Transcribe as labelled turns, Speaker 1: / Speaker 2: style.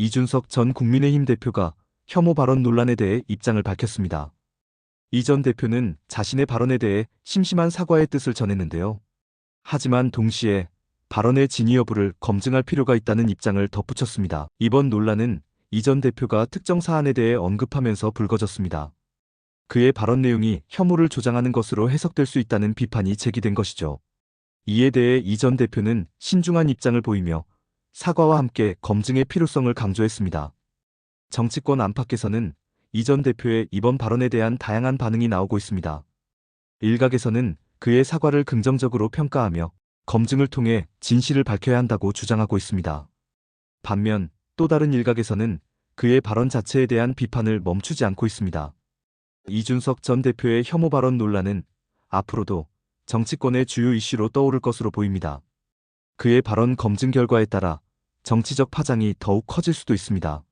Speaker 1: 이준석 전 국민의힘 대표가 혐오 발언 논란에 대해 입장을 밝혔습니다. 이 전 대표는 자신의 발언에 대해 심심한 사과의 뜻을 전했는데요. 하지만 동시에 발언의 진위 여부를 검증할 필요가 있다는 입장을 덧붙였습니다. 이번 논란은 이 전 대표가 특정 사안에 대해 언급하면서 불거졌습니다. 그의 발언 내용이 혐오를 조장하는 것으로 해석될 수 있다는 비판이 제기된 것이죠. 이에 대해 이 전 대표는 신중한 입장을 보이며 사과와 함께 검증의 필요성을 강조했습니다. 정치권 안팎에서는 이 전 대표의 이번 발언에 대한 다양한 반응이 나오고 있습니다. 일각에서는 그의 사과를 긍정적으로 평가하며 검증을 통해 진실을 밝혀야 한다고 주장하고 있습니다. 반면 또 다른 일각에서는 그의 발언 자체에 대한 비판을 멈추지 않고 있습니다. 이준석 전 대표의 혐오 발언 논란은 앞으로도 정치권의 주요 이슈로 떠오를 것으로 보입니다. 그의 발언 검증 결과에 따라 정치적 파장이 더욱 커질 수도 있습니다.